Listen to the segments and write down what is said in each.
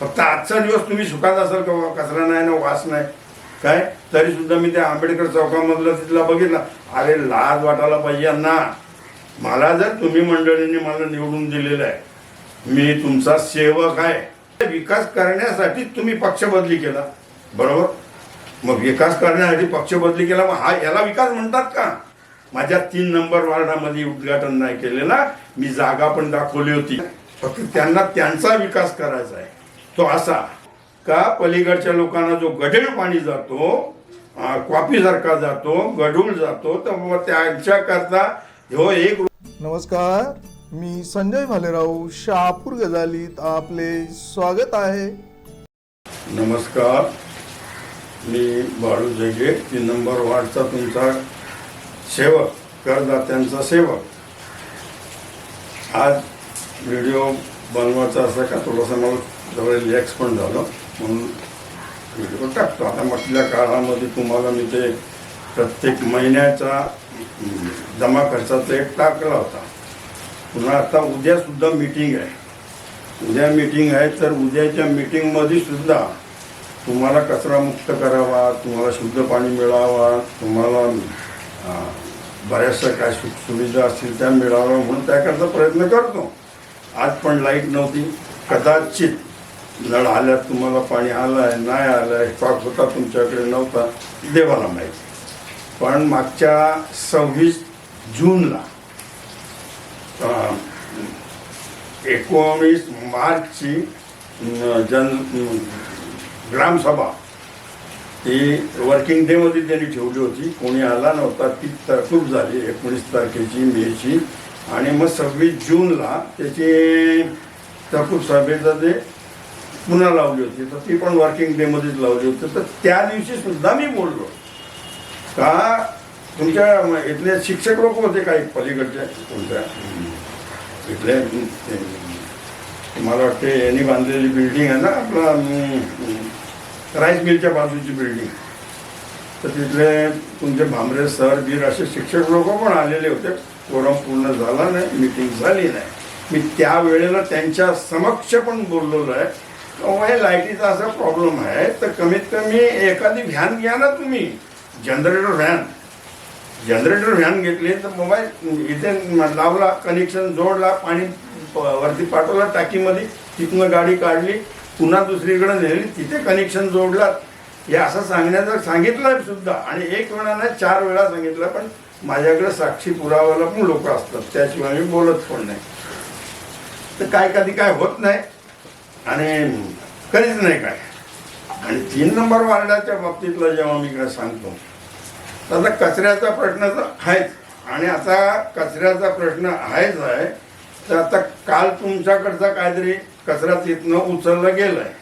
फक्त आजचा दिवस तुम्ही सुखात असाल का कचरा नाही ना वास नाही. काय? तरी सुद्धा मी त्या आंबेडकर चौकामधलं तिथला बघितला. अरे लाज वाटायला पाहिजे ना मला जर तुम्ही मंडळींनी मला निवडून दिलेलं आहे मी तुमचा सेवक आहे. विकास करण्यासाठी तुम्ही पक्ष बदली केला. बरोबर? मग विकास करण्यासाठी पक्ष बदली केला. मग हा याला विकास म्हणतात का? माझ्या तीन नंबर वार्डामध्ये उद्घाटन नाही केलेला. मी जागा पण दाखवली होती. फक्त त्यांना त्यांचा विकास करायचा आहे. तो असा का पलीकडच्या लोकांना जो गढेळ पाणी जातो कॉपीसारखा जातो गढूळ जातो तर त्यांच्याकरता ह्यो एक नमस्कार मी संजय भालेराव शहापूर गजालीत आपले स्वागत आहे. नमस्कार मी बाळू जगे तीन नंबर वार्डचा तुमचा सेवक करदात्यांचा सेवक. आज व्हिडिओ बनवायचा असं का? थोडंसं मला जवळ रिलॅक्स पण झालं. म्हणून व्हिडिओ टाकतो. आता म्हटल्या काळामध्ये तुम्हाला मी ते प्रत्येक महिन्याचा जमा खर्चाचा एक टाकला होता. पुन्हा आता उद्यासुद्धा मीटिंग आहे. उद्या मीटिंग आहे तर उद्याच्या मीटिंगमध्ये सुद्धा तुम्हाला कचरा मुक्त करावा तुम्हाला शुद्ध पाणी मिळावा तुम्हाला बऱ्याचशा काय सुख सुविधा असतील त्या मिळाव्या म्हणून त्याकरता प्रयत्न करतो. आज पण लाइट नव्हती. कदाचित नळ आल्यात तुम्हाला पाणी आलं आहे नाही आलं आहे स्टॉक होता तुमच्याकडे नव्हता देवाला माहिती. पण मागच्या सव्वीस जूनला एकोणीस मार्चची जन ग्रामसभा ती वर्किंग डेमध्ये त्यांनी ठेवली होती. कोणी आला नव्हता ती तरतूब झाली एकोणीस तारखेची मेची. आणि मग सव्वीस जूनला त्याची तरतूब सभेचं ते पुन्हा लावली होती. तर ती पण वर्किंग डेमध्येच लावली होती. तर त्या दिवशी सुद्धा मी बोललो. का तुमच्या इथले शिक्षक लोक होते काही पलीकडचे? तुमच्या. इथले मला वाटते यांनी बांधलेली बिल्डिंग आहे ना आपला राईस मिलच्या बाजूची बिल्डिंग तर तिथले तुमचे भांबरे सर बीर असे शिक्षक लोक पण आलेले होते. कोरम पूर्ण झाला नाही मिटिंग झाली नाही. मी त्यावेळेला त्यांच्या समक्ष पण बोललेलो आहे. अहो, लाईटीचा असा प्रॉब्लेम आहे. तर कमीत कमी एखादी व्हॅन घ्या ना तुम्ही. Generator van. जनरेटर व्हॅन घेतली तर मोबाईल इथे लावला कनेक्शन जोडला पाणी वरती पाठवला टाकीमध्ये तिथनं गाडी काढली पुन्हा दुसरीकडे नेली तिथे कनेक्शन जोडला. हे असं सांगण्याचं सांगितलं सुद्धा. आणि एक वेळा नाही चार वेळा सांगितलं पण माझ्याकडे साक्षी पुरावाला पण लोक असतात. त्याशिवाय मी बोलत पण नाही. तर काय कधी काय होत नाही. आणि कधीच नाही काय. आणि तीन नंबर वार्डाच्या बाबतीतला जेव्हा मी काय सांगतो तर आता कचऱ्याचा प्रश्न तर आहेच. आणि आता कचऱ्याचा प्रश्न आहेच आहे तर आता काल तुमच्याकडचा काहीतरी कचरा तिथनं उचललं गेलं आहे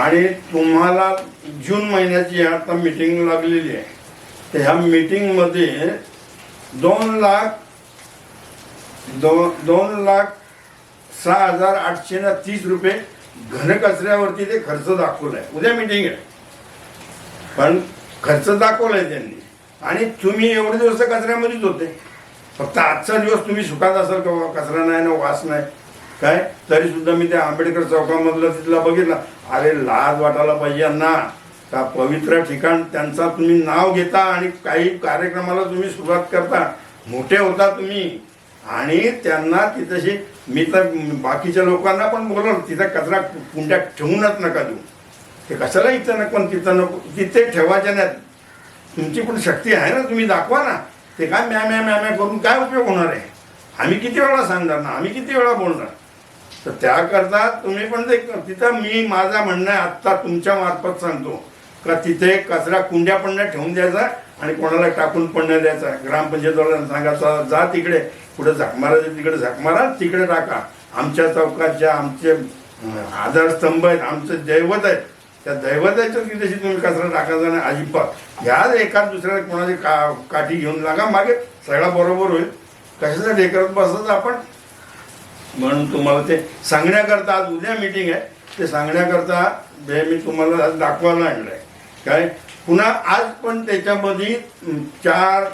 आणि तुम्हाला जून महिन्याची आता मीटिंग लागलेली आहे. तर ह्या मीटिंगमध्ये दोन लाख दोन दोन लाख सहा हजार आठशे ना तीस रुपये घनकचऱ्यावरती ते खर्च दाखवलाय. उद्या मिटिंग आहे. पण खर्च दाखवलाय त्यांनी. आणि तुम्ही एवढे दिवस तर कचऱ्यामध्येच होते. फक्त आजचा दिवस तुम्ही सुखात असाल का? कचरा नाही ना वास नाही. काय? तरी सुद्धा मी त्या आंबेडकर चौकामधलं तिथला बघितला. अरे लाज वाटायला पाहिजे ना का पवित्र ठिकाण त्यांचा तुम्ही नाव घेता आणि काही कार्यक्रमाला तुम्ही सुरुवात करता. मोठे होता तुम्ही. आणि त्यांना तिथशी मी तर बाकीच्या लोकांना पण बोलवलं तिथं कचरा कुंड्यात ठेवूनच नका देऊ. ते कशाला इथं नको पण तिथं नको? तिथे ठेवायच्या नाही तुमची पण शक्ती आहे ना तुम्ही दाखवा ना. ते काय म्या म्या म्या म्या करून काय उपयोग होणार आहे? आम्ही किती वेळा सांगणार ना? आम्ही किती वेळा बोलणार? तर त्याकरता तुम्ही पण ते तिथं मी माझा म्हणणं आहे आत्ता तुमच्या मार्फत सांगतो. का तिथे कचरा कुंड्या पण नाही ठेवून द्यायचा आणि कोणाला टाकून पण नाही द्यायचा. ग्रामपंचायतवाल्यांना सांगायचा जा तिकडे. कुठे झाक तिकडे झाक मारा तिकडे टाका. आमच्या चौकात ज्या आमचे आधारस्तंभ आहेत आमचं दैवत आहे. त्या दैवताच्या तिथेशी तुम्ही कचरा टाकायचा नाही अजिबात. ह्या एका दुसऱ्याला कोणाची का काठी घेऊन लागा मागे सगळा बरोबर होईल. कशाचा हे बसायचं आपण? म्हणून तुम्हाला ते सांगण्याकरता आज उद्या मीटिंग आहे. ते सांगण्याकरता हे मी तुम्हाला आज दाखवायला आणलं आहे काय? पुन्हा आज पण त्याच्यामध्ये चार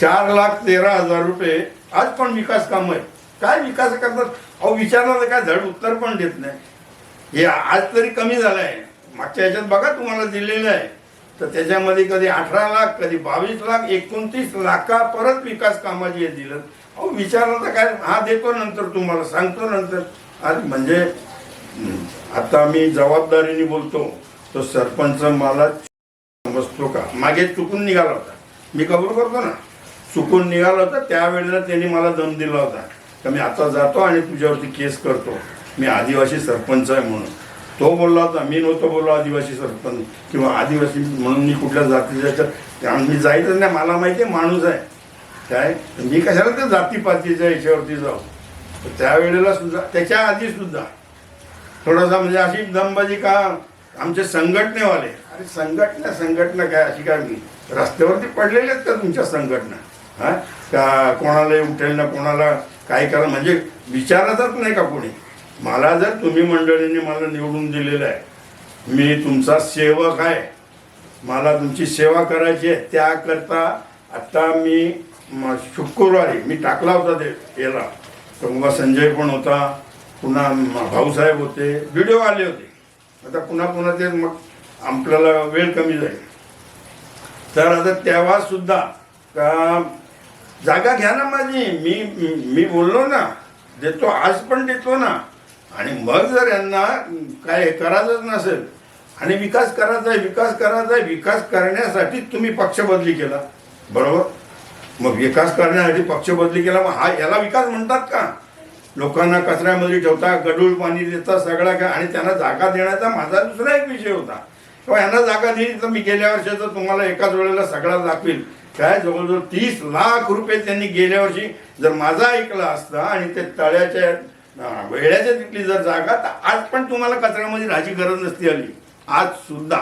चार लाख तेरा हजार रुपये. आज पण विकास काम आहे काय विकास करतात अहो विचारलं तर काय? धड उत्तर पण देत नाही. हे आज तरी कमी झालं आहे मागच्या ह्याच्यात बघा तुम्हाला दिलेलं आहे. तर त्याच्यामध्ये कधी अठरा लाख कधी बावीस लाख एकोणतीस लाखा परत विकास कामाची हे दिलं. अहो विचारलं तर काय? हा देतो नंतर तुम्हाला सांगतो नंतर. आज म्हणजे आता मी जबाबदारीने बोलतो तो सरपंच मला समजतो का? मागे चुकून निघाला होता. मी कबूल करतो ना? चुकून निघाला होता त्यावेळेला त्यांनी मला दम दिला होता. तर मी आता जातो आणि तुझ्यावरती केस करतो. मी आदिवासी सरपंच आहे म्हणून. तो बोलला होता मी नव्हतो बोललो आदिवासी सरपंच किंवा आदिवासी म्हणून मी कुठल्या जातीच्या तर मी जायचं नाही मला माहिती आहे माणूस आहे. काय? मी कशाला त्या जातीपातीच्या याच्यावरती जाऊ? त्यावेळेला सुद्धा त्याच्या आधी सुद्धा थोडासा म्हणजे अशी दमबाजी का आमचे संघटनेवाले. अरे संघटना संघटना काय अशी काय रस्त्यावरती पडलेले आहेत का तुमच्या संघटना? हा? का कोणाला उठेल ना कोणाला काय करा? म्हणजे विचारतच नाही का कोणी? मला जर तुम्ही मंडळीने मला निवडून दिलेलं आहे मी तुमचा सेवक आहे मला तुमची सेवा करायची आहे त्याकरता आता मी शुक्रवारी मी टाकला होता ते याला. तर मग संजय पण होता. पुन्हा भाऊसाहेब होते व्हिडिओ आले होते. आता पुन्हा पुन्हा ते मग आपल्याला वेळ कमी जाईल. तर आता तेव्हा सुद्धा का जागा घ्या ना माझी. मी मी बोललो ना देतो आज पण देतो ना. आणि मग जर यांना काय करायचंच नसेल आणि विकास करायचा आहे विकास करायचा आहे विकास करण्यासाठी तुम्ही पक्ष बदली केला. बरोबर? मग विकास करण्यासाठी पक्ष बदली केला मग हा याला विकास म्हणतात का? लोकांना कचऱ्यामध्ये ठेवता गडूळ पाणी देता सगळा काय आणि त्यांना जागा देण्याचा माझा दुसरा एक विषय होता. किंवा यांना जागा दिली तर मी गेल्या वर्षाचं तुम्हाला एकाच वेळेला सगळा दाखवील काय जवळजवळ तीस लाख रुपये त्यांनी गेल्या वर्षी जर माझा ऐकला असता आणि ते तळ्याच्या वेळ्याच्या तिथली जर जागा तर आज पण तुम्हाला कचऱ्यामध्ये राहायची गरज नसती आली. आज सुद्धा.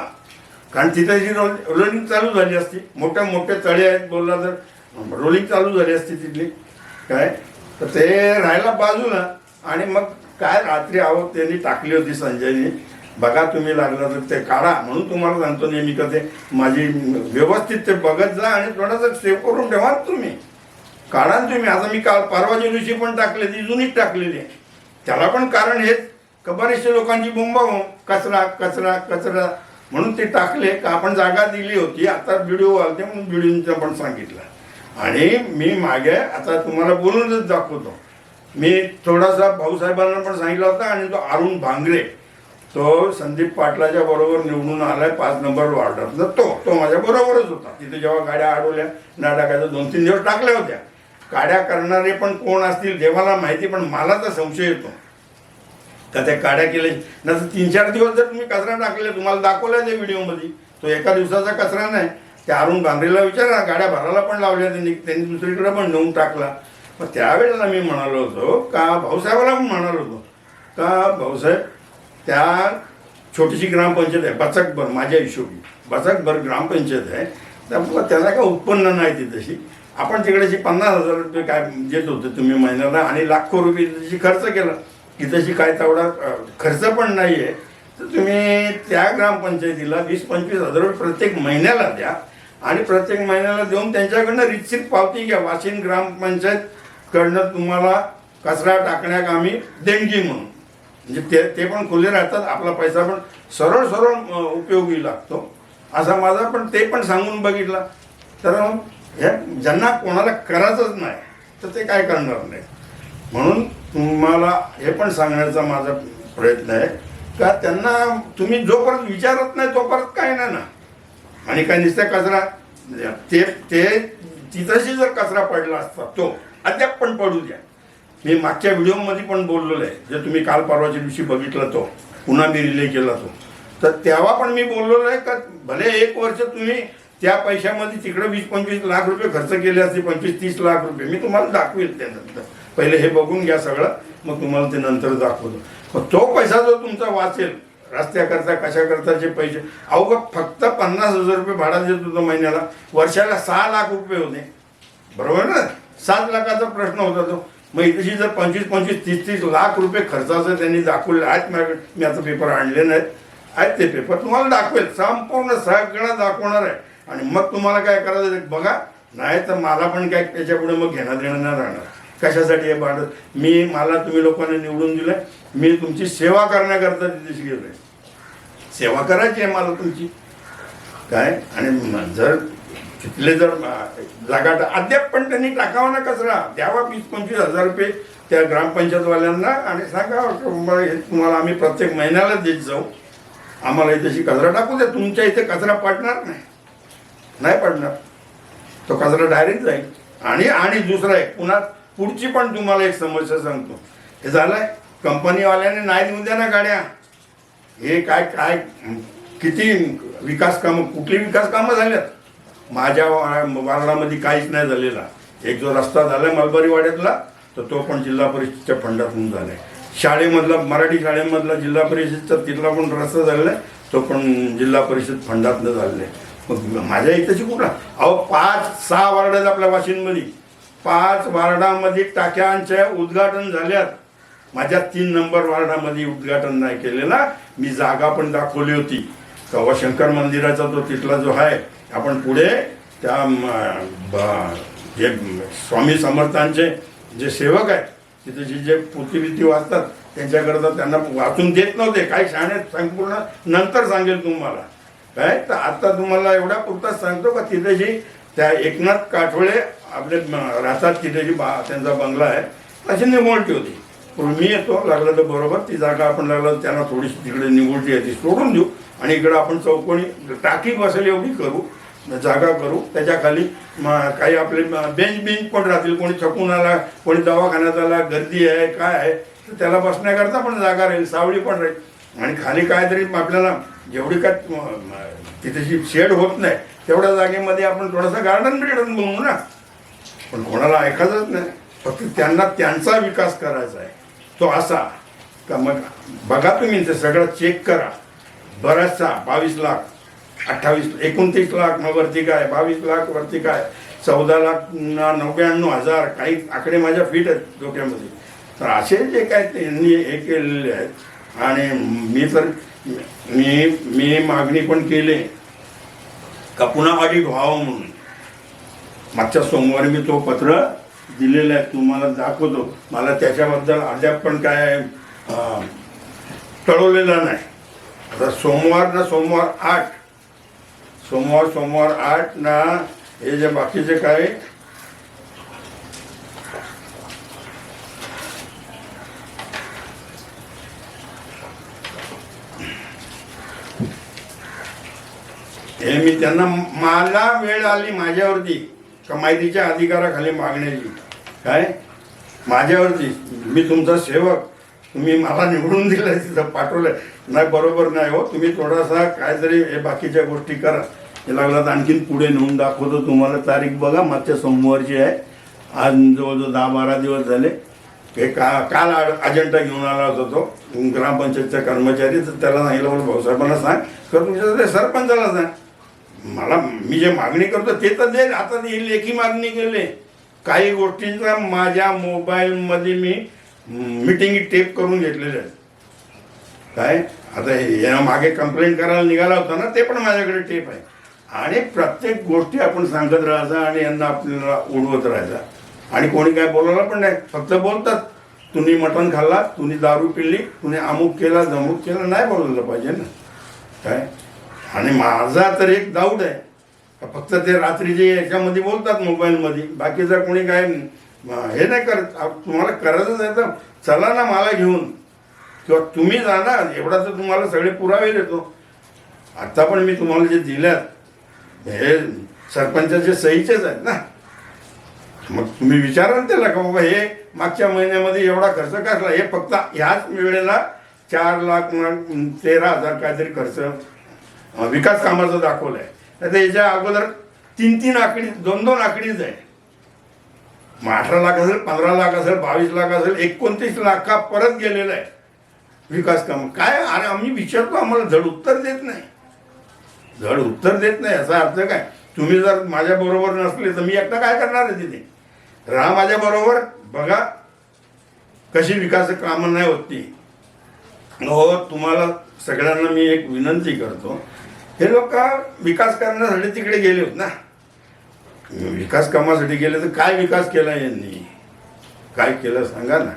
कारण तिथे जी रोल रोलिंग चालू झाली असती. मोठ्या मोठे तळे आहेत बोलला तर. रोलिंग चालू झाली असती तिथली. काय? तर ते राहायला बाजूला. आणि मग काय रात्री आहो त्यांनी टाकली होती संजयने. बघा तुम्ही लागलं तर ते काढा. म्हणून तुम्हाला सांगतो नेहमी का ते माझी व्यवस्थित ते बघत जा आणि थोडंसं सेव्ह करून ठेवा तुम्ही. काढा तुम्ही. आता मी काल परवाच्या दिवशी पण टाकले ती जुनीच टाकलेली आहे. त्याला पण कारण हेच का बरेचशे लोकांची हो कचरा कचरा कचरा. म्हणून ते टाकले. का आपण जागा दिली होती. आता व्हिडिओ आलते म्हणून व्हिडिओचं पण सांगितलं. आणि मी मागे आता तुम्हाला बोलूनच दाखवतो. मी थोडासा भाऊसाहेबांना पण सांगितला होता आणि तो अरुण भांगरे तो संदीप पाटलाच्या बरोबर निवडून आलाय पाच नंबर वार्डात तर तो तो माझ्या बरोबरच होता. तिथे जेव्हा गाड्या अडवल्या ना टाकायच्या दोन तीन दिवस टाकल्या होत्या. काड्या करणारे पण कोण असतील देवाला माहिती पण मला तर संशय येतो. का त्या काड्या केल्या. नंतर तीन चार दिवस जर तुम्ही कचरा टाकले तुम्हाला दाखवला त्या व्हिडिओमध्ये तो एका दिवसाचा कचरा नाही. त्या अरुण भांगरेला विचारा गाड्या भरायला पण लावल्या त्यांनी त्यांनी दुसरीकडे पण नेऊन टाकला. मग त्यावेळेला मी म्हणालो होतो का भाऊसाहेबाला पण म्हणालो होतो का भाऊसाहेब त्या छोटीशी ग्रामपंचायत आहे बचकभर माझ्या हिशोबी बचकभर ग्रामपंचायत आहे त्यामुळं त्याला काय उत्पन्न नाही ती तशी. आपण तिकडेशी पन्नास हजार रुपये काय देत होते तुम्ही महिन्याला आणि लाखो रुपये तशी खर्च केला. की तशी काय तेवढा खर्च पण नाही आहे तर तुम्ही त्या ग्रामपंचायतीला वीस पंचवीस हजार रुपये प्रत्येक महिन्याला द्या. आणि प्रत्येक महिन्याला देऊन त्यांच्याकडनं रितसीत पावती घ्या. वाशिम ग्रामपंचायत कडनं तुम्हाला कचरा टाकण्याक आम्ही देणगी म्हणून. म्हणजे ते ते पण खुले राहतात आपला पैसा पण सरळ सरळ उपयोगी लागतो. असा माझा पण ते पण सांगून बघितला. तर हे ज्यांना कोणाला करायचंच नाही तर ते काय करणार नाही. म्हणून तुम्हाला हे पण सांगण्याचा माझा प्रयत्न आहे. का त्यांना तुम्ही जोपर्यंत विचारत नाही तोपर्यंत काय नाही ना. आणि काय नुसत्या कचरा ते ते तिथंशी जर कचरा पडला असता तो अद्याप पण पडू द्या. मी मागच्या व्हिडिओमध्ये पण बोललेलो आहे. जे तुम्ही काल परवाच्या दिवशी बघितला तो पुन्हा मी रिले केला तो. तर तेव्हा पण मी बोललेलो आहे का भले एक वर्ष तुम्ही त्या पैशामध्ये तिकडे वीस पंचवीस लाख रुपये खर्च केले असते पंचवीस तीस लाख रुपये. मी तुम्हाला दाखवेल त्यानंतर. पहिले हे बघून घ्या सगळं मग तुम्हाला ते नंतर दाखवतो. मग तो पैसा जो तुमचा वाचेल रस्त्याकरता कशाकरताचे पैसे? अवघं फक्त पन्नास हजार रुपये भाडा देत होतो महिन्याला. वर्षाला सहा लाख रुपये होते. बरोबर ना? सात लाखाचा प्रश्न होता तो. मग इथेशी जर पंचवीस पंचवीस तीस तीस लाख रुपये खर्चाचं त्यांनी दाखवले. आहेत माझ्याकडे मी आता पेपर आणले नाहीत. आहेत ते पेपर तुम्हाला दाखवेल. संपूर्ण सगळं दाखवणार आहे. आणि मग तुम्हाला काय करायचं बघा. नाही तर मला पण काय त्याच्यापुढे मग घेणं देणं नाही राहणार. कशासाठी हे भाडं? मी मला तुम्ही लोकांनी निवडून दिलं मी तुमची सेवा करण्याकरता तिथे गेलो आहे सेवा करायची आहे मला तुमची. काय? आणि जर तिथले जर जागा अद्याप पण त्यांनी टाकावा ना कचरा. द्यावा वीस पंचवीस हजार रुपये त्या ग्रामपंचायतवाल्यांना आणि सांगा हे तुम्हाला आम्ही प्रत्येक महिन्याला देत जाऊ. आम्हाला इथेशी कचरा टाकू द्या. तुमच्या इथे कचरा पडणार नाही. नाही पडणार. तो कचरा डायरेक्ट जाईल. आणि आणि दुसरा एक पुन्हा पुढची पण तुम्हाला एक समस्या सांगतो. हे झालंय. कंपनीवाल्याने नाही देऊन द्या ना गाड्या. हे काय काय किती विकास कामं कुठली विकास कामं झाल्यात माझ्या वा- वार्डामध्ये काहीच नाही झालेला. एक जो रस्ता झाला मलबारी वाड्यातला तर तो पण जिल्हा परिषदच्या फंडातून झाला आहे शाळेमधला मराठी शाळेमधला जिल्हा परिषदचा तिथला पण रस्ता झालेला आहे तो पण जिल्हा परिषद फंडातनं झालेला आहे. मग माझ्या इथंची कुठला? अहो पाच सहा वार्ड आहेत आपल्या वाशिंदमध्ये पाच वार्डामध्ये टाक्यांच्या उद्घाटन झाल्यात. माझ्या तीन नंबर वार्डामध्ये उद्घाटन नाही केलेला. मी जागा पण दाखवली होती. कवा शंकर मंदिराचा तो तिथला जो आहे आपण पुढे त्या जे स्वामी समर्थांचे जे सेवक आहेत तिथे जे जे पोथीबिती वाचतात त्यांच्याकरता त्यांना वाचून देत नव्हते. काही शाळेत संपूर्ण नंतर सांगेल तुम्हाला. काय? तर आता तुम्हाला एवढा पुरताच सांगतो का तिथे जी त्या एकनाथ काठोळे आपले राहतात तिथे जी बा त्यांचा बंगला आहे. अशी निवडती होती. पण मी येतो लागलं तर बरोबर ती जागा आपण लागलं त्यांना थोडीशी तिकडे निवडती आहे ती सोडून देऊ. आणि इकडं आपण चौकोनी टाकी बसेल एवढी करू जागा करू. त्याच्याखाली काही आपले बेंच बेंच पण राहतील. कोणी थकून आला कोणी दवाखान्यात आला गर्दी आहे काय आहे तर त्याला बसण्याकरता पण जागा राहील सावळी पण राहील. आणि खाली काहीतरी आपल्याला जेवढी काय म, शेड होत नाही तेवढ्या जागेमध्ये आपण थोडंसं गार्डन बिर्डन बनवू ना. पण कोणाला ऐकायचंच नाही. फक्त त्यांना त्यांचा विकास करायचा आहे. तो असा का मग बघा तुम्ही ते सगळं चेक करा. बराचसा बावीस लाख अठ्ठावीस एकोणतीस लाख मग वरती काय बावीस लाख वरती काय चौदा लाख नव्याण्णव हजार काही आकडे माझ्या फिट आहेत डोक्यामध्ये. तर असे जे काय त्यांनी हे केलेले आहेत आणि मी तर मी मी मागणी पण केली. का पुन्हा ऑडिट व्हावं म्हणून. मागच्या सोमवारी मी तो पत्र दिलेलं आहे तुम्हाला दाखवतो. मला त्याच्याबद्दल अद्याप पण काय टळवलेला कळवलेलं नाही. आता सोमवार ना सोमवार आठ. सोमवार सोमवार आठ ना हे जे बाकीचे काय? हे मी त्यांना मला वेळ आली माझ्यावरती का माहितीच्या अधिकाराखाली मागण्याची. काय? माझ्यावरती. मी तुमचा सेवक. तुम्ही मला निवडून दिलं तिथं पाठवलं नाही बरोबर नाही हो. तुम्ही थोडासा काहीतरी हे बाकीच्या गोष्टी करा. हे लागला तर आणखीन पुढे नेऊन दाखवतो तुम्हाला. तारीख बघा मागच्या सोमवारची आहे. आज जवळजवळ दहा बारा दिवस झाले. हे का काल आ- अजेंडा घेऊन आला होता तो. ग्रामपंचायतचा कर्मचारी. तर त्याला सांगितलं म्हणून भाऊसाहेबांना सांग. तर तुमच्या ते सरपंचाला सांग. मला मी जे मागणी करतो ते तर दे आता येईल लेखी मागणी केली. काही गोष्टींचा माझ्या मोबाईलमध्ये मी मिटिंग टेप करून घेतलेले आहेत. काय? आता या मागे कंप्लेंट करायला निघाला होता ना ते पण माझ्याकडे टेप आहे. आणि प्रत्येक गोष्टी आपण सांगत राहायचा आणि यांना आपल्याला उडवत राहायचा. आणि कोणी काय बोलायला पण नाही फक्त बोलतात. तुम्ही मटण खाल्ला तुम्ही दारू पिल्ली तुम्ही अमुक केला जमुक केला नाही बोलायला पाहिजे ना. काय? आणि माझा तर एक डाऊट आहे. फक्त ते रात्रीचे याच्यामध्ये बोलतात मोबाईलमध्ये. बाकीचं कोणी काय हे नाही करत तुम्हाला करायचं आहे तर चला ना मला घेऊन. किंवा तुम्ही जाणार एवढा तर तुम्हाला सगळे पुरावे देतो. आत्ता पण मी तुम्हाला जे दिल्यात हे सरपंचाचे सहीचेच आहेत ना. मग तुम्ही विचारा ना त्याला का बाबा हे मागच्या महिन्यामध्ये एवढा खर्च कसला? हे फक्त ह्याच वेळेला चार लाख तेरा हजार काहीतरी खर्च विकास कामाचं दाखवलं आहे तर याच्या अगोदर तीन तीन आकडी दोन दोन आकडीच आहे मग अठरा लाख असेल पंधरा लाख असेल बावीस लाख असेल एकोणतीस लाखा परत गेलेला आहे विकास काम. काय? अरे आम्ही विचारतो आम्हाला धड उत्तर देत नाही. धड उत्तर देत नाही याचा अर्थ काय? तुम्ही जर माझ्या बरोबर नसले तर मी एकटा काय करणार आहे तिथे? राहा माझ्या बरोबर बघा कशी विकास कामं नाही होत ती. हो तुम्हाला सगळ्यांना मी एक विनंती करतो हे लोक विकास करण्यासाठी तिकडे गेले होते ना. विकास कामासाठी गेले तर काय विकास केला यांनी? काय केलं सांगा ना.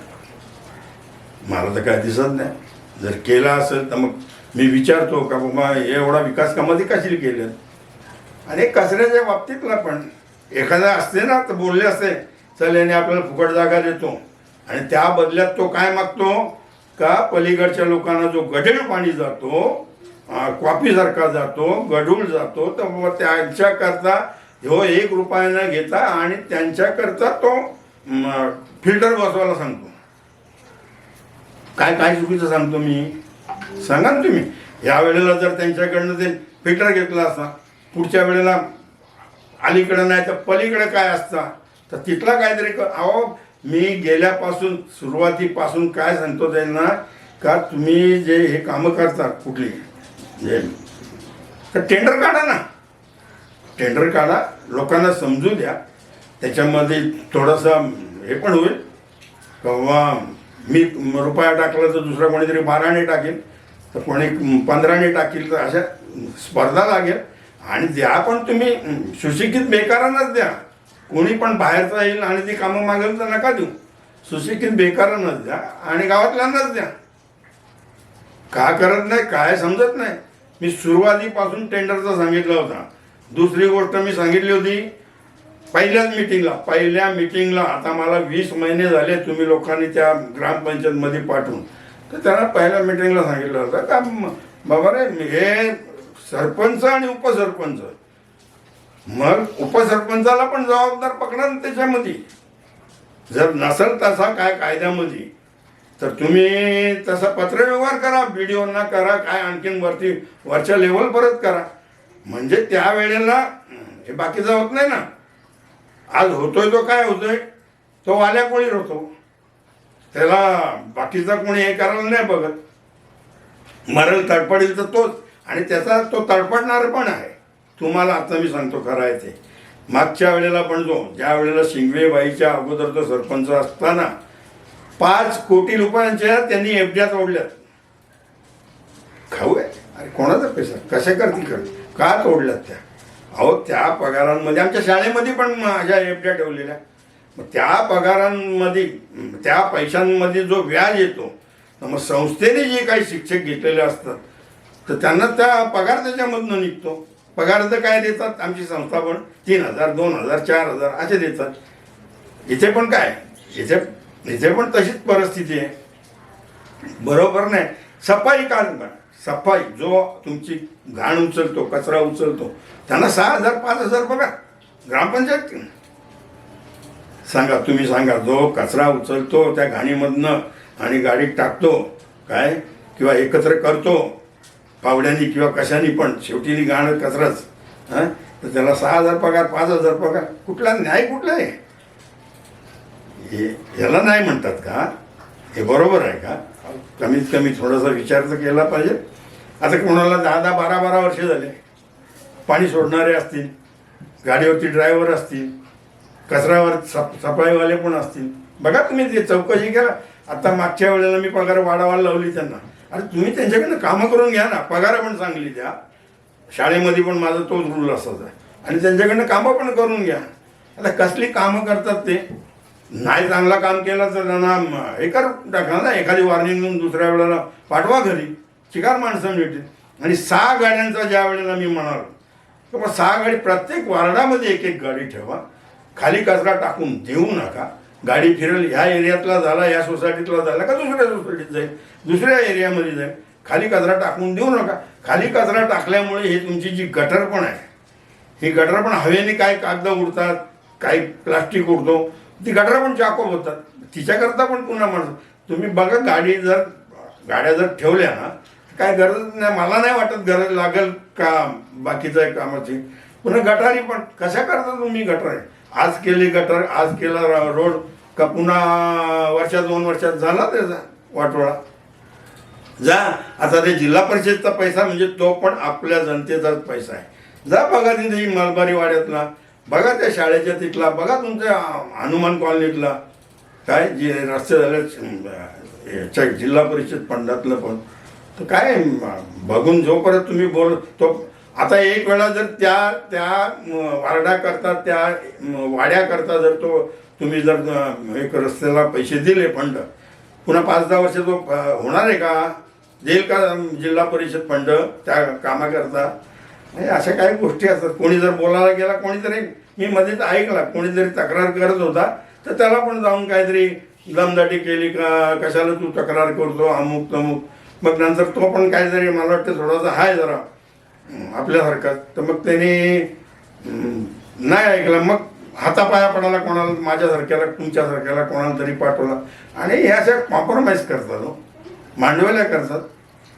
मला तर काय दिसत नाही. जर केला असेल तर मग मी विचारतो का बाबा हे एवढा विकास कामाधी कशी केलं? आणि कचऱ्याच्या बाबतीतला पण. एखादा असते ना तर बोलले असते चल याने आपल्याला फुकट जागा देतो. आणि त्या बदल्यात तो काय मागतो? का पलीकडच्या लोकांना जो गढूळ पाणी जातो कॉपीसारखा जातो गढूळ जातो तर मग त्यांच्याकरता हो एक रुपयानं घेता आणि त्यांच्याकरता तो फिल्टर बसवायला सांगतो. काय काय चुकीचं सांगतो मी? सांगा ना तुम्ही. या वेळेला जर त्यांच्याकडनं ते फिल्टर घेतला असता पुढच्या वेळेला अलीकडं नाही तर पलीकडे काय असता तर तिथला काहीतरी क- अहो मी गेल्यापासून सुरुवातीपासून काय सांगतो त्यांना का तुम्ही जे हे कामं करता कुठली तर टेंडर काढा ना. टेंडर काढा. लोकांना समजू द्या. त्याच्यामध्ये थोडंसं हे पण होईल. किंवा मी रुपया टाकला तर दुसरा कोणीतरी बाराने टाकेल. तर कोणी पंधराने टाकील तर अशा स्पर्धा लागेल. आणि द्या पण तुम्ही. सुशिक्षित बेकारांनाच द्या. कोणी पण बाहेरचा येईल आणि ती कामं मागेल तर नका देऊ. सुशिक्षित बेकारांनाच द्या आणि गावातल्यांनाच द्या. का करत नाही? काय समजत नाही? मी सुरुवातीपासून टेंडरचा सांगितला होता. दुसरी गोष्ट मी सांगितली होती पहिल्याच मिटिंगला पहिल्या मिटिंगला आता मला वीस महिने झाले तुम्ही लोकांनी त्या ग्रामपंचायतमध्ये पाठवून. तर त्यांना पहिल्या मिटिंगला सांगितलं होतं का बाबा रे हे सरपंच आणि उपसरपंच. मग उपसरपंचाला पण जबाबदार पकडा त्याच्यामध्ये. जर नसेल तसा काय कायद्यामध्ये. तर तुम्ही तसा पत्रव्यवहार करा व्हिडिओना करा काय आणखीन वरती वरच्या लेवल परत करा. म्हणजे त्या वेळेला हे बाकीचं होत नाही ना. आज होतोय तो काय होतोय? तो वाल्या कोणी होतो. त्याला बाकीचा कोणी हे करायला नाही बघत. मरल तडपडेल तर तोच. आणि त्याचा तो तडपडणार पण आहे. तुम्हाला आता मी सांगतो खरं आहे ते. मागच्या वेळेला पण जो ज्या वेळेला शिंगवेबाईच्या अगोदर तो सरपंच असताना पाच कोटी रुपयांच्या त्यांनी एफड्यात ओढल्यात खाऊ आहे अरे कोणाचा पैसा? कशा करतील कर का तोडल्यात त्या? अहो त्या पगारांमध्ये आमच्या शाळेमध्ये पण माझ्या एफड्या ठेवलेल्या मग त्या पगारांमध्ये त्या पैशांमध्ये जो व्याज येतो तर मग संस्थेने जे काही शिक्षक घेतलेले असतात तर त्यांना त्या पगार त्याच्यामधनं निघतो. पगार तर काय देतात? आमची संस्था पण तीन हजार दोन हजार चार हजार असे देतात. इथे पण काय? इथे इथे पण तशीच परिस्थिती आहे. बरोबर नाही. सफाई कामगार सफाई जो तुमची घाण उचलतो कचरा उचलतो त्यांना सहा हजार पाच हजार बघा. ग्रामपंचायत. सांगा तुम्ही सांगा जो कचरा उचलतो त्या घाणीमधनं आणि गाडीत टाकतो काय? किंवा एकत्र करतो पावड्यांनी किंवा कशाने पण शेवटीनी घाण कचराच हां? तर त्याला सहा हजार पगार पाच हजार पगार कुठला न्याय कुठला आहे? हे याला नाही म्हणतात का? हे बरोबर आहे का? कमीत कमी थोडासा विचार तर केला पाहिजे. आता कोणाला दहा दहा बारा बारा वर्ष झाले. पाणी सोडणारे असतील गाडीवरती ड्रायव्हर असतील कचऱ्यावर सफ सफाईवाले पण असतील. बघा तुम्ही ते चौकशी करा. आता मागच्या वेळेला मी पगार वाढावायला लावली त्यांना. अरे तुम्ही त्यांच्याकडनं कामं करून घ्या ना. पगार पण चांगली द्या. शाळेमध्ये पण माझा तोच रूल असायचा. आणि त्यांच्याकडनं कामं पण करून घ्या. आता कसली कामं करतात ते? नाही चांगला काम केला तर त्यांना हे कर टाका ना एखादी वॉर्निंग देऊन दुसऱ्या वेळेला पाठवा घरी. शिकार माणसं मिळतील. आणि सहा गाड्यांचा ज्या वेळेला मी म्हणालो तर मग सहा गाडी प्रत्येक वार्डामध्ये एक एक गाडी ठेवा. खाली कचरा टाकून देऊ नका. गाडी फिरेल ह्या एरियातला झाला या सोसायटीतला झाला का दुसऱ्या सोसायटीत जाईल? दुसऱ्या एरियामध्ये जाईल. खाली कचरा टाकून देऊ नका. खाली कचरा टाकल्यामुळे हे तुमची जी गटर पण आहे ही गटर पण हवेने काय कागद उडतात काही प्लास्टिक उडतो ती गटारा पण चाकोप होतात. तिच्याकरता पण पुन्हा माणसं तुम्ही बघा गाडी जर गाड्या जर ठेवल्या ना काय गरज नाही. मला नाही वाटत गरज लागेल का बाकीच्या कामाची. पुन्हा गटारी पण. कशा करता तुम्ही गटार? आज केली गटार आज केला रोड का पुन्हा वर्षात दोन वर्षात झाला त्याचा वाटोळा? जा. आता ते जिल्हा परिषदचा पैसा म्हणजे तो पण आपल्या जनतेचाच पैसा आहे. जा बघा तिथे मलबारी वाड्यातला. बघा त्या शाळेच्या तिथला बघा तुमच्या हनुमान कॉलनीतला. काय जे रस्ते झाले याच्या जिल्हा परिषद फंडातलं पण. तर काय बघून जोपर्यंत तुम्ही बोल तो आता एक वेळा जर त्या त्या अं, वार्डाकरता त्या वाड्या वाड्याकरता जर तो तुम्ही जर एक रस्त्याला पैसे दिले फंड पुन्हा पाच दहा वर्ष तो होणार आहे का? देईल का जिल्हा परिषद फंड त्या कामाकरता? अशा काही गोष्टी असतात. कोणी जर बोलायला गेला कोणीतरी मी मध्येच ऐकला कोणीतरी तक्रार करत होता तर त्याला पण जाऊन काहीतरी दमदाटी केली का कशाला तू तक्रार करतो अमुक तमुक. मग नंतर तो पण काहीतरी मला वाटतं थोडासा आहे जरा. आपल्यासारखा. तर मग त्याने नाही ऐकलं. मग हातापाया पडायला कोणाला माझ्यासारख्याला तुमच्यासारख्याला कोणाला तरी पाठवला. आणि हे अशा कॉम्प्रोमाइज करतात हो. मांडवल्या करतात.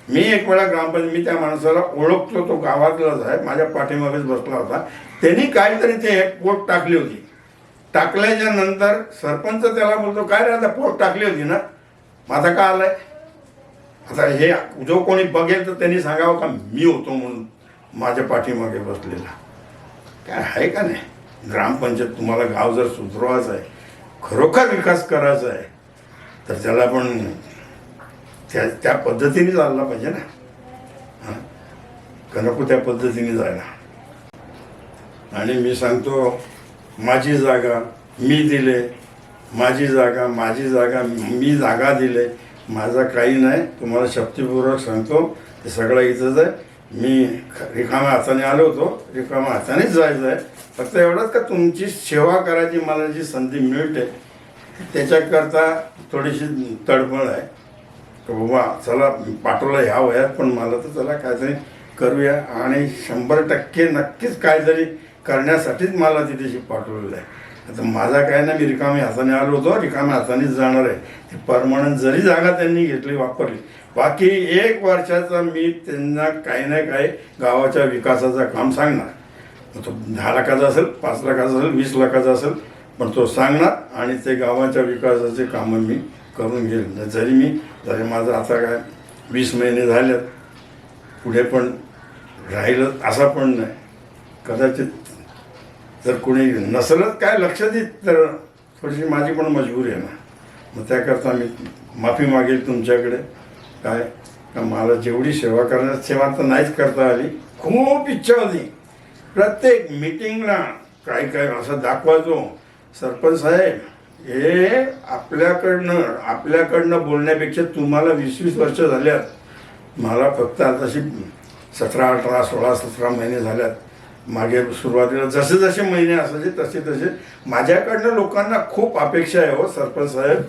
मी एक वेळा ग्रामपंचायत मी त्या माणसाला ओळखतो तो गावातलाच आहे माझ्या पाठीमागेच बसला होता. त्यांनी काहीतरी ते पोट टाकली होती. टाकल्याच्या नंतर सरपंच त्याला बोलतो काय रे आता पोट टाकली होती ना? माझा का आलाय? आता हे जो कोणी बघेल तर त्यांनी सांगावं का मी होतो म्हणून माझ्या पाठीमागे बसलेला. काय आहे का नाही? ग्रामपंचायत तुम्हाला गाव जर सुधरवायचं आहे खरोखर विकास करायचा आहे तर त्याला पण त्या त्या पद्धतीने चालला पाहिजे ना. हां? का नको त्या पद्धतीने जायला. आणि मी सांगतो माझी जागा मी दिले माझी जागा माझी जागा मी जागा दिले माझा काही नाही तुम्हाला शक्तीपूर्वक सांगतो ते सगळं इथंच आहे. मी ख- रिकाम्या हाताने आलो होतो रिकाम्या हातानेच जायचं आहे. फक्त एवढंच का तुमची सेवा करायची मला जी संधी मिळते त्याच्याकरता थोडीशी तडफड आहे. तर बाबा चला पाठवलं ह्या वयात पण मला तर चला काहीतरी करूया. आणि शंभर टक्के नक्कीच काहीतरी करण्यासाठीच मला तिथेशी पाठवलेलं आहे. आता माझा काय ना मी रिकामी हाताने आलो होतो रिकामी हातानेच जाणार आहे. ती परमनंट जरी जागा त्यांनी घेतली वापरली बाकी एक वर्षाचा मी त्यांना काही ना काही गावाच्या विकासाचं काम सांगणार. तो दहा लाखाचा असेल पाच लाखाचा असेल वीस लाखाचा असेल पण तो सांगणार आणि ते गावाच्या विकासाचे कामं मी करून घेईल. जरी मी जरी माझं आता काय वीस महिने झाल्यात पुढे पण राहिलं असा पण नाही. कदाचित जर कोणी नसलंच काय लक्ष देत तर थोडीशी माझी पण मजबुरी आहे ना. मग त्याकरता मी माफी मागेल तुमच्याकडे. काय? का मला जेवढी सेवा करण्यात सेवा तर नाहीच करता आली. खूप इच्छा होती. प्रत्येक मिटिंगला काय काय असं दाखवायचो. सरपंच साहेब हे आपल्याकडनं आपल्याकडनं बोलण्यापेक्षा तुम्हाला वीस वीस वर्ष झाल्यात. मला फक्त आताशी सतरा अठरा सोळा सतरा महिने झाल्यात. मागे सुरुवातीला जसे जसे महिने असायचे तसे तसे माझ्याकडनं लोकांना खूप अपेक्षा आहे हो सरपंच साहेब.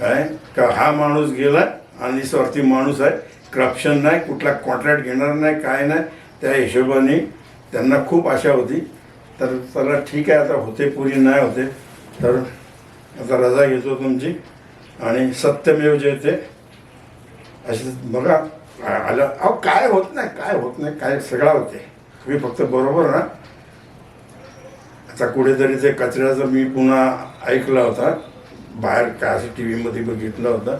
काय? का हा माणूस गेला आणि स्वार्थी माणूस आहे. करप्शन नाही कुठला कॉन्ट्रॅक्ट घेणार नाही काय नाही. त्या हिशोबाने त्यांना खूप आशा होती. तर चला ठीक आहे आता होते पुरी नाही होते. तर आता रजा घेतो तुमची. आणि सत्यमेव जयते असे बघा आलं अहो काय होत नाही काय होत नाही काय सगळा होते. तुम्ही फक्त बरोबर ना. आता कुठेतरी ते कचऱ्याचं मी पुन्हा ऐकला होता. बाहेर काय असं टी व्हीमध्ये बघितलं होतं.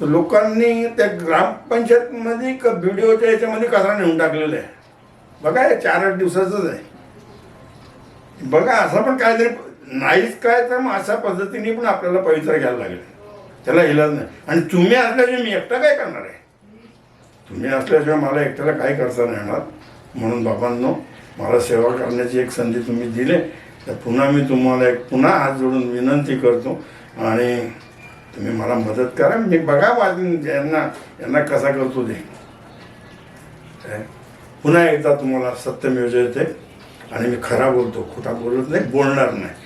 तर लोकांनी त्या ग्रामपंचायतमध्ये क व्हिडिओच्या याच्यामध्ये कचरा नेऊन टाकलेला आहे. बघा हे चार आठ दिवसाचंच आहे. बघा असं पण काहीतरी नाहीच काय तर मग अशा पद्धतीने पण आपल्याला पवित्र घ्यायला लागेल. त्याला इलाज नाही. आणि तुम्ही असल्याशिवाय मी एकटा काय करणार आहे? तुम्ही असल्याशिवाय मला एकट्याला काय करता नाही येणार म्हणून बाबांनो मला सेवा करण्याची एक संधी तुम्ही दिले. तर पुन्हा मी तुम्हाला एक पुन्हा हात जोडून विनंती करतो. आणि तुम्ही मला मदत करा. मी बघा वाजून यांना यांना कसा करतो दे काय? पुन्हा एकदा तुम्हाला सत्यमेव येते. आणि मी खरा बोलतो. खोटा बोलत नाही बोलणार नाही.